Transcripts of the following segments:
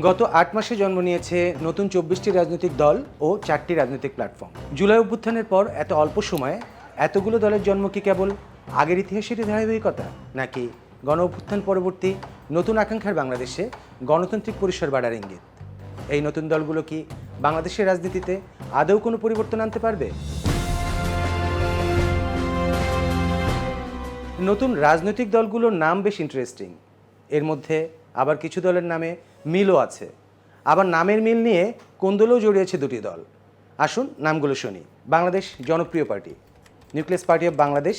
গত আট মাসে জন্ম নিয়েছে নতুন চব্বিশটি রাজনৈতিক দল ও চারটি রাজনৈতিক প্ল্যাটফর্ম। জুলাই অভ্যুত্থানের পর এত অল্প সময়ে এতগুলো দলের জন্ম কি কেবল আগের ইতিহাসেরই ধারাবাহিকতা, নাকি গণ অভ্যুত্থান পরবর্তী নতুন আকাঙ্ক্ষার বাংলাদেশে গণতান্ত্রিক পরিসর বাড়ার ইঙ্গিত? এই নতুন দলগুলো কি বাংলাদেশের রাজনীতিতে আদৌ কোনো পরিবর্তন আনতে পারবে? নতুন রাজনৈতিক দলগুলোর নাম বেশ ইন্টারেস্টিং এর মধ্যে আবার কিছু দলের নামে মিলও আছে। আবার নামের মিল নিয়ে কোন্দলেও জড়িয়েছে দুটি দল। আসুন, নামগুলো শুনি। বাংলাদেশ জনপ্রিয় party, nucleus party of Bangladesh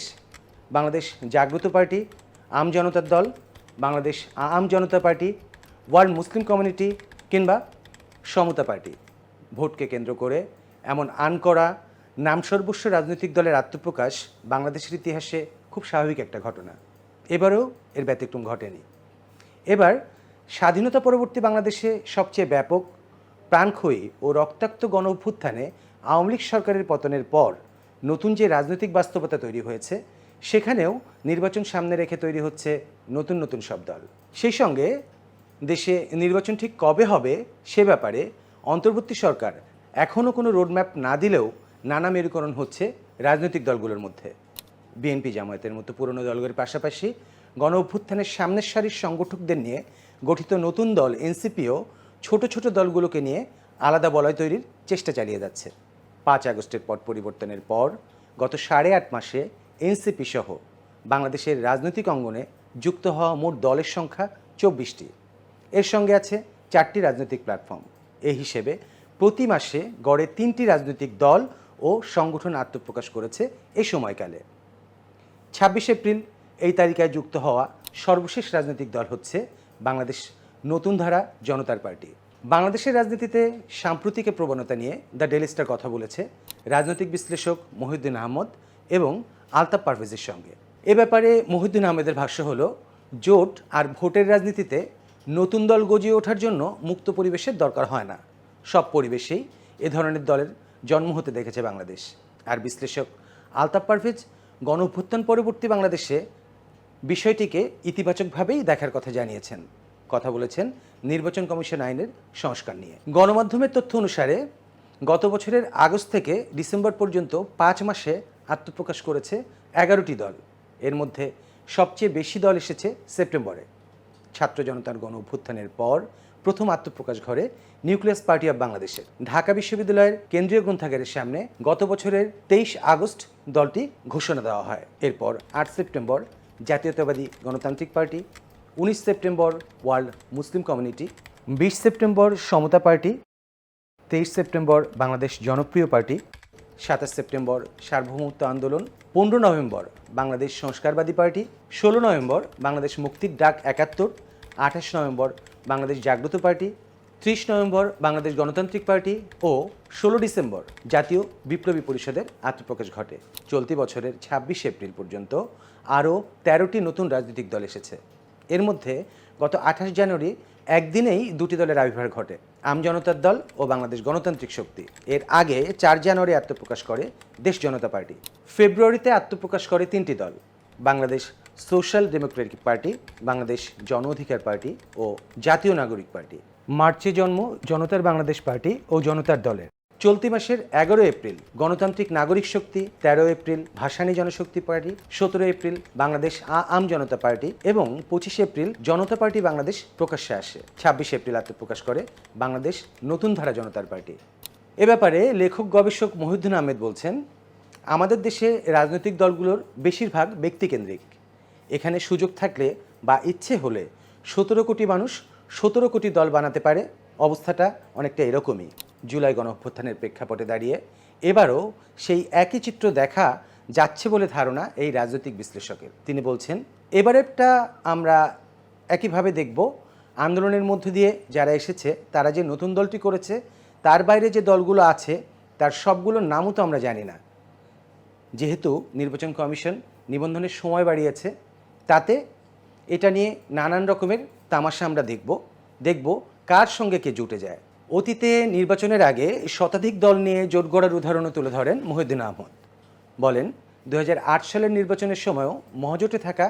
Bangladesh জাগ্রত পার্টি, আম জনতার দল, বাংলাদেশ আম জনতা পার্টি, ওয়ার্ল্ড মুসলিম কমিউনিটি কিংবা সমতা পার্টি। ভোটকে কেন্দ্র করে এমন আনকরা নাম সর্বস্ব রাজনৈতিক দলের আত্মপ্রকাশ বাংলাদেশের ইতিহাসে খুব স্বাভাবিক একটা ঘটনা। এবারেও এর ব্যতিক্রম ঘটেনি। এবার স্বাধীনতা পরবর্তী বাংলাদেশে সবচেয়ে ব্যাপক প্রাণক্ষয়ী ও রক্তাক্ত গণ অভ্যুত্থানে আওয়ামী লীগ সরকারের পতনের পর নতুন যে রাজনৈতিক বাস্তবতা তৈরি হয়েছে, সেখানেও নির্বাচন সামনে রেখে তৈরি হচ্ছে নতুন নতুন সব দল। সেই সঙ্গে দেশে নির্বাচন ঠিক কবে হবে সে ব্যাপারে অন্তর্বর্তী সরকার এখনও কোনো রোডম্যাপ না দিলেও নানা মেরুকরণ হচ্ছে রাজনৈতিক দলগুলোর মধ্যে। বিএনপি জামায়াতের মতো পুরনো দলগুলোর পাশাপাশি গণ অভ্যুত্থানের সামনের সারির সংগঠকদের নিয়ে গঠিত নতুন দল এনসিপিও ছোট ছোট দলগুলোকে নিয়ে আলাদা বলয় তৈরির চেষ্টা চালিয়ে যাচ্ছে। পাঁচ আগস্টের পট পরিবর্তনের পর গত সাড়ে আট মাসে এনসিপি সহ বাংলাদেশের রাজনৈতিক অঙ্গনে যুক্ত হওয়া মোট দলের সংখ্যা চব্বিশটি। এর সঙ্গে আছে চারটি রাজনৈতিক প্ল্যাটফর্ম। এই হিসেবে প্রতি মাসে গড়ে তিনটি রাজনৈতিক দল ও সংগঠন আত্মপ্রকাশ করেছে এ সময়কালে। ছাব্বিশ এপ্রিল এই তালিকায় যুক্ত হওয়া সর্বশেষ রাজনৈতিক দল হচ্ছে বাংলাদেশ নতুন ধারা জনতার পার্টি। বাংলাদেশের রাজনীতিতে সাম্প্রতিক প্রবণতা নিয়ে দ্য ডেলি স্টার কথা বলেছে রাজনৈতিক বিশ্লেষক মহিউদ্দিন আহমদ এবং আলতাফ পারভেজের সঙ্গে। এ ব্যাপারে মহিউদ্দিন আহমেদের ভাষ্য হল, জোট আর ভোটের রাজনীতিতে নতুন দল গজিয়ে ওঠার জন্য মুক্ত পরিবেশের দরকার হয় না। সব পরিবেশেই এ ধরনের দলের জন্ম হতে দেখেছে বাংলাদেশ। আর বিশ্লেষক আলতাফ পারভেজ গণ পরবর্তী বাংলাদেশে বিষয়টিকে ইতিবাচকভাবেই দেখার কথা জানিয়েছেন। কথা বলেছেন নির্বাচন কমিশন আইনের সংস্কার নিয়ে। গণমাধ্যমের তথ্য অনুসারে, গত বছরের আগস্ট থেকে ডিসেম্বর পর্যন্ত পাঁচ মাসে আত্মপ্রকাশ করেছে এগারোটি দল। এর মধ্যে সবচেয়ে বেশি দল এসেছে সেপ্টেম্বরে। ছাত্র জনতার গণ অভ্যুত্থানের পর প্রথম আত্মপ্রকাশ ঘরে নিউক্লিয়াস পার্টি অব বাংলাদেশের ঢাকা বিশ্ববিদ্যালয়ের কেন্দ্রীয় গ্রন্থাগারের সামনে গত বছরের তেইশ আগস্ট দলটি ঘোষণা দেওয়া হয়। এরপর আট সেপ্টেম্বর জাতীয়তাবাদী গণতান্ত্রিক পার্টি, উনিশ সেপ্টেম্বর ওয়ার্ল্ড মুসলিম কমিউনিটি, বিশ সেপ্টেম্বর সমতা পার্টি, তেইশ সেপ্টেম্বর বাংলাদেশ জনপ্রিয় পার্টি, সাতাশ সেপ্টেম্বর সার্বভৌমত্ব আন্দোলন, পনেরো নভেম্বর বাংলাদেশ সংস্কারবাদী পার্টি, ষোলো নভেম্বর বাংলাদেশ মুক্তির ডাক একাত্তর, আঠাশ নভেম্বর বাংলাদেশ জাগ্রত পার্টি ত্রিশ নভেম্বর বাংলাদেশ গণতান্ত্রিক পার্টি ও ষোলো ডিসেম্বর জাতীয় বিপ্লবী পরিষদের আত্মপ্রকাশ ঘটে। চলতি বছরের ছাব্বিশ এপ্রিল পর্যন্ত আরও তেরোটি নতুন রাজনৈতিক দল এসেছে। এর মধ্যে গত আঠাশ জানুয়ারি একদিনেই দুটি দলের আবির্ভাব ঘটে, আম জনতার দল ও বাংলাদেশ গণতান্ত্রিক শক্তি। এর আগে চার জানুয়ারি আত্মপ্রকাশ করে দেশ জনতা পার্টি, ফেব্রুয়ারিতে আত্মপ্রকাশ করে তিনটি দল, Bangladesh social democratic party, Bangladesh জন অধিকার পার্টি ও জাতীয় নাগরিক পার্টি। মার্চে জন্ম জনতার বাংলাদেশ পার্টি ও জনতার দলের। চলতি মাসের এগারো এপ্রিল গণতান্ত্রিক নাগরিক শক্তি তেরো এপ্রিল ভাসানী জনশক্তি পার্টি সতেরো এপ্রিল বাংলাদেশ আম জনতা পার্টি এবং পঁচিশে এপ্রিল জনতা পার্টি বাংলাদেশ প্রকাশ্যে আসে। ছাব্বিশে এপ্রিল আত্মপ্রকাশ করে বাংলাদেশ নতুন ধারা জনতার পার্টি। এ ব্যাপারে লেখক গবেষক মহিউদ্দিন আহমেদ বলছেন, আমাদের দেশে রাজনৈতিক দলগুলোর বেশিরভাগ ব্যক্তিকেন্দ্রিক এখানে সুযোগ থাকলে বা ইচ্ছে হলে সতেরো কোটি মানুষ সতেরো কোটি দল বানাতে পারে, অবস্থাটা অনেকটা এরকমই। জুলাই গণ অভ্যুত্থানের প্রেক্ষাপটে দাঁড়িয়ে এবারও সেই একই চিত্র দেখা যাচ্ছে বলে ধারণা এই রাজনৈতিক বিশ্লেষকের। তিনি বলছেন, এবারেরটা আমরা একইভাবে দেখব। আন্দোলনের মধ্য দিয়ে যারা এসেছে, তারা যে নতুন দলটি করেছে, তার বাইরে যে দলগুলো আছে, তার সবগুলোর নামও তো আমরা জানি না। যেহেতু নির্বাচন কমিশন নিবন্ধনের সময় বাড়িয়েছে, তাতে এটা নিয়ে নানান রকমের তামাশা আমরা দেখব দেখব কার সঙ্গে কে জুটে যায়। অতীতে নির্বাচনের আগে শতাধিক দল নিয়ে জোট গড়ার উদাহরণও তুলে ধরেন মহিউদ্দিন আহমদ। বলেন দু হাজার আট সালের নির্বাচনের সময়ও মহাজোটে থাকা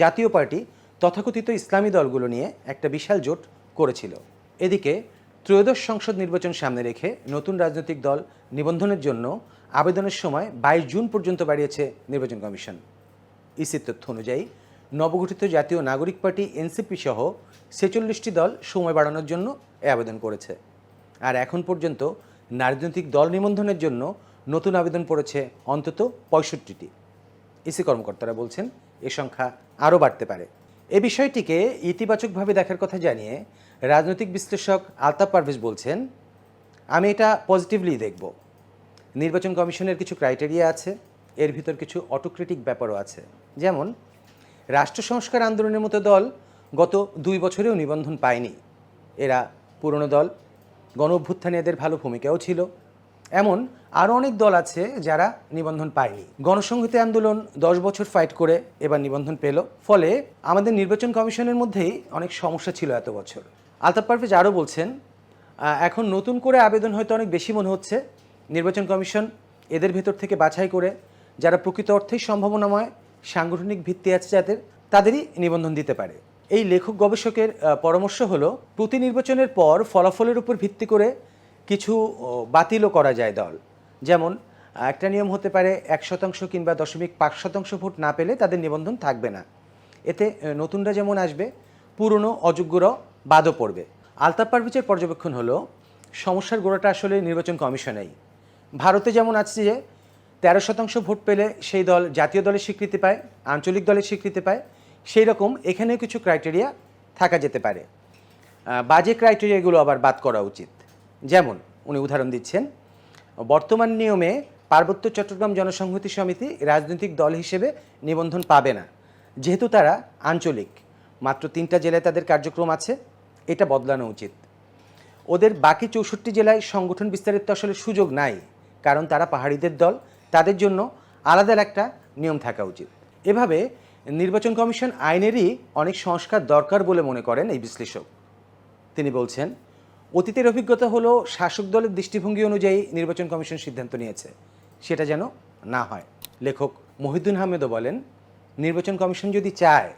জাতীয় পার্টি তথাকথিত ইসলামী দলগুলো নিয়ে একটা বিশাল জোট করেছিল। এদিকে ত্রয়োদশ সংসদ নির্বাচন সামনে রেখে নতুন রাজনৈতিক দল নিবন্ধনের জন্য আবেদনের সময় বাইশ জুন পর্যন্ত বাড়িয়েছে নির্বাচন কমিশন। ইসির তথ্য অনুযায়ী নবগঠিত জাতীয় নাগরিক পার্টি এনসিপি সহ ছেচল্লিশটি দল সময় বাড়ানোর জন্য এ আবেদন করেছে। আর এখন পর্যন্ত রাজনৈতিক দল নিবন্ধনের জন্য নতুন আবেদন পড়েছে অন্তত পঁয়ষট্টিটি। ইসি কর্মকর্তারা বলছেন, এ সংখ্যা আরও বাড়তে পারে। এ বিষয়টিকে ইতিবাচকভাবে দেখার কথা জানিয়ে রাজনৈতিক বিশ্লেষক আলতাফ পারভেজ বলছেন, আমি এটা পজিটিভলি দেখব। নির্বাচন কমিশনের কিছু ক্রাইটেরিয়া আছে, এর ভিতর কিছু অটোক্রেটিক ব্যাপারও আছে। যেমন রাষ্ট্র সংস্কার আন্দোলনের মতো দল গত দুই বছরেও নিবন্ধন পায়নি। এরা পুরনো দল, গণ অভ্যুত্থানে এদের ভালো ভূমিকাও ছিল। এমন আরও অনেক দল আছে যারা নিবন্ধন পায়নি। গণসংহতি আন্দোলন দশ বছর ফাইট করে এবার নিবন্ধন পেল। ফলে আমাদের নির্বাচন কমিশনের মধ্যেই অনেক সমস্যা ছিল এত বছর। আলতাফ পারভেজ আরও বলছেন এখন নতুন করে আবেদন হয়তো অনেক বেশি মনে হচ্ছে। নির্বাচন কমিশন এদের ভেতর থেকে বাছাই করে, যারা প্রকৃত অর্থেই সম্ভাবনাময় সাংগঠনিক ভিত্তি আছে যাদের, তাদেরই নিবন্ধন দিতে পারে। এই লেখক গবেষকের পরামর্শ হলো, প্রতি নির্বাচনের পর ফলাফলের উপর ভিত্তি করে কিছু বাতিলও করা যায় দল। যেমন, একটা নিয়ম হতে পারে, এক শতাংশ কিংবা দশমিক পাঁচ শতাংশ ভোট না পেলে তাদের নিবন্ধন থাকবে না। এতে নতুনরা যেমন আসবে, পুরনো অযোগ্যরাও বাদও পড়বে। আলতাফ পারভিচের পর্যবেক্ষণ হলো, সমস্যার গোড়াটা আসলে নির্বাচন কমিশনেই। ভারতে যেমন আছে যে তেরো শতাংশ ভোট পেলে সেই দল, জাতীয় দলের স্বীকৃতি পায়, আঞ্চলিক দলের স্বীকৃতি পায়। সেই রকম এখানেও কিছু ক্রাইটেরিয়া থাকা যেতে পারে। বাজে ক্রাইটেরিয়াগুলো আবার বাদ করা উচিত। যেমন, উনি উদাহরণ দিচ্ছেন, বর্তমান নিয়মে পার্বত্য চট্টগ্রাম জনসংহতি সমিতি রাজনৈতিক দল হিসেবে নিবন্ধন পাবে না। যেহেতু তারা আঞ্চলিক, মাত্র তিনটা জেলায় তাদের কার্যক্রম আছে, এটা বদলানো উচিত। ওদের বাকি চৌষট্টি জেলায় সংগঠন বিস্তারের তো আসলে সুযোগ নাই, কারণ তারা পাহাড়িদের দল তাদের জন্য আলাদা একটা নিয়ম থাকা উচিত। এভাবে নির্বাচন কমিশন আইনেরই অনেক সংস্কার দরকার বলে মনে করেন এই বিশ্লেষক। তিনি বলছেন, অতীতের অভিজ্ঞতা হলো শাসক দলের দৃষ্টিভঙ্গি অনুযায়ী নির্বাচন কমিশন সিদ্ধান্ত নিয়েছে। সেটা যেন না হয়। লেখক মহিউদ্দিন আহমেদও বলেন, নির্বাচন কমিশন যদি চায়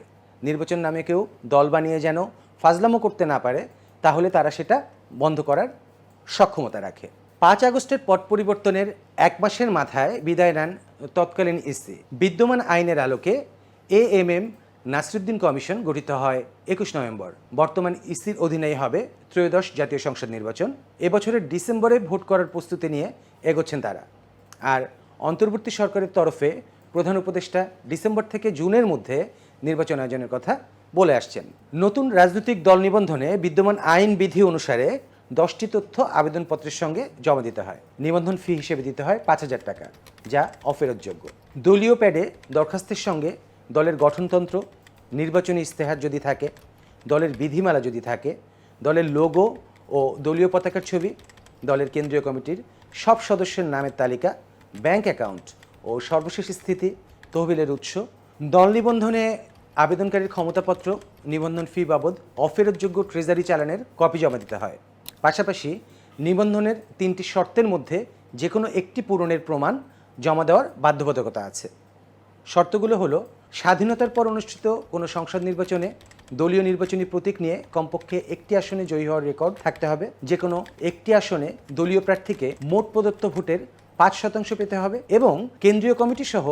নির্বাচন নামে কেউ দল বানিয়ে যেন ফাজলামো করতে না পারে, তাহলে তারা সেটা বন্ধ করার সক্ষমতা রাখে। পাঁচ আগস্টের পট পরিবর্তনের এক মাসের মাথায় বিদায় নেন তৎকালীন ইসি বিদ্যমান আইনের আলোকে A M M Nasiruddin commission গঠিত হয় একুশ নভেম্বর। বর্তমান ইসির অধীনেই হবে ত্রয়োদশ জাতীয় সংসদ নির্বাচন। এবছরের ডিসেম্বরে ভোট করার প্রস্তুতি নিয়ে এগোচ্ছেন তারা। আর অন্তর্বর্তী সরকারের তরফে প্রধান উপদেষ্টা ডিসেম্বর থেকে জুনের মধ্যে নির্বাচন আয়োজনের কথা বলে আসছেন। নতুন রাজনৈতিক দল নিবন্ধনে বিদ্যমান আইন বিধি অনুসারে দশটি তথ্য আবেদনপত্রের সঙ্গে জমা দিতে হয়। নিবন্ধন ফি হিসেবে দিতে হয় পাঁচ হাজার টাকা, যা অফেরতযোগ্য। দলীয় প্যাডে দরখাস্তের সঙ্গে দলের গঠনতন্ত্র, নির্বাচনী ইস্তেহার যদি থাকে, দলের বিধিমালা যদি থাকে, দলের লোগো ও দলীয় পতাকার ছবি, দলের কেন্দ্রীয় কমিটির সব সদস্যের নামের তালিকা ব্যাংক অ্যাকাউন্ট ও সর্বশেষ স্থিতি, তহবিলের উৎস, দল নিবন্ধনে আবেদনকারীর ক্ষমতাপত্র, নিবন্ধন ফি বাবদ অফেরতযোগ্য ট্রেজারি চালানের কপি জমা দিতে হয়। পাশাপাশি নিবন্ধনের তিনটি শর্তের মধ্যে যে কোনো একটি পূরণের প্রমাণ জমা দেওয়ার বাধ্যবাধকতা আছে। শর্তগুলো হলো, স্বাধীনতার পর অনুষ্ঠিত কোনো সংসদ নির্বাচনে দলীয় নির্বাচনী প্রতীক নিয়ে কমপক্ষে একটি আসনে জয়ী হওয়ার রেকর্ড থাকতে হবে। যে কোনো একটি আসনে দলীয় প্রার্থীকে মোট প্রদত্ত ভোটের পাঁচ শতাংশ পেতে হবে এবং কেন্দ্রীয় কমিটি সহ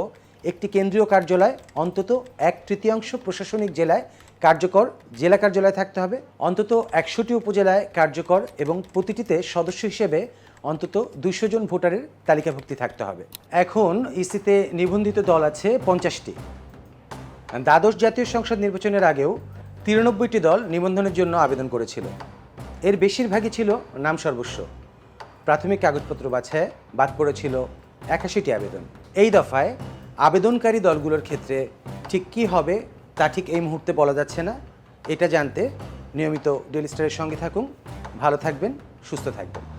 একটি কেন্দ্রীয় কার্যালয় অন্তত এক তৃতীয়াংশ প্রশাসনিক জেলায় কার্যকর জেলা কার্যালয়ে থাকতে হবে। অন্তত একশোটি উপজেলায় কার্যকর এবং প্রতিটিতে সদস্য হিসেবে অন্তত দুশো জন ভোটারের তালিকাভুক্তি থাকতে হবে। এখন ইসিতে নিবন্ধিত দল আছে পঞ্চাশটি। দ্বাদশ জাতীয় সংসদ নির্বাচনের আগেও তিরানব্বইটি দল নিবন্ধনের জন্য আবেদন করেছিল। এর বেশিরভাগই ছিল নাম সর্বস্ব। প্রাথমিক কাগজপত্র বাছায় বাদ পড়েছিল একাশিটি আবেদন। এই দফায় আবেদনকারী দলগুলোর ক্ষেত্রে ঠিক কী হবে তা ঠিক এই মুহূর্তে বলা যাচ্ছে না। এটা জানতে নিয়মিত ডেলি স্টারের সঙ্গে থাকুন। ভালো থাকবেন, সুস্থ থাকবেন।